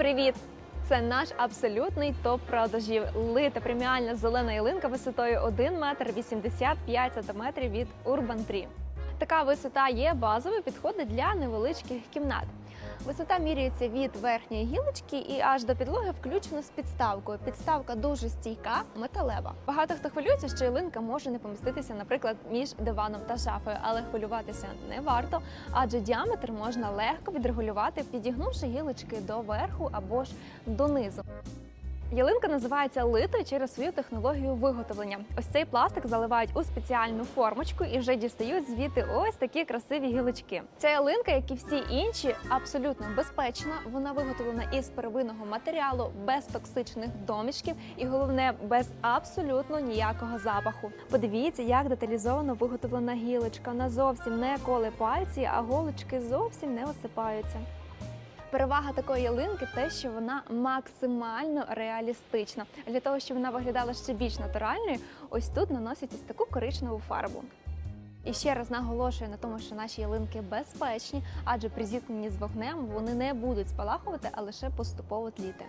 Привіт! Це наш абсолютний топ продажів. Лита преміальна зелена ялинка висотою 1 метр 85 сантиметрів від Urban Tree. Така висота є базовою, підходить для невеличких кімнат. Висота міряється від верхньої гілочки і аж до підлоги включно з підставкою. Підставка дуже стійка, металева. Багато хто хвилюється, що ялинка може не поміститися, наприклад, між диваном та шафою, але хвилюватися не варто, адже діаметр можна легко відрегулювати, підігнувши гілочки до верху або ж донизу. Ялинка називається литою через свою технологію виготовлення. Ось цей пластик заливають у спеціальну формочку і вже дістають звідти ось такі красиві гілочки. Ця ялинка, як і всі інші, абсолютно безпечна. Вона виготовлена із первинного матеріалу, без токсичних домішків і головне без абсолютно ніякого запаху. Подивіться, як деталізовано виготовлена гілочка. Вона зовсім не коле пальці, а голочки зовсім не осипаються. Перевага такої ялинки те, що вона максимально реалістична. Для того, щоб вона виглядала ще більш натуральною, ось тут наносять ось таку коричневу фарбу. І ще раз наголошую на тому, що наші ялинки безпечні, адже при зіткненні з вогнем вони не будуть спалахувати, а лише поступово тліти.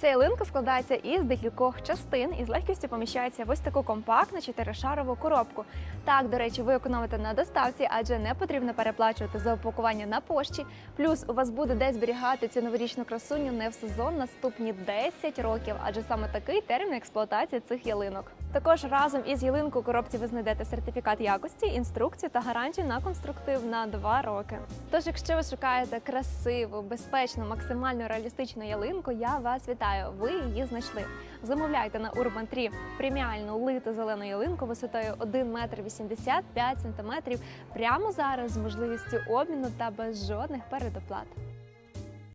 Ця ялинка складається із декількох частин і з легкістю поміщається в ось таку компактну чотиришарову коробку. Так, до речі, ви економите на доставці, адже не потрібно переплачувати за упакування на пошті. Плюс у вас буде де зберігати цю новорічну красуню не в сезон наступні 10 років, адже саме такий термін експлуатації цих ялинок. Також разом із ялинкою коробці ви знайдете сертифікат якості, інструкцію та гарантію на конструктив на 2 роки. Тож, якщо ви шукаєте красиву, безпечну, максимально реалістичну ялинку, я вас вітаю. Ви її знайшли. Замовляйте на Urban 3 преміальну литу зелену ялинку висотою 1 метр 85 сантиметрів прямо зараз з можливістю обміну та без жодних передоплат.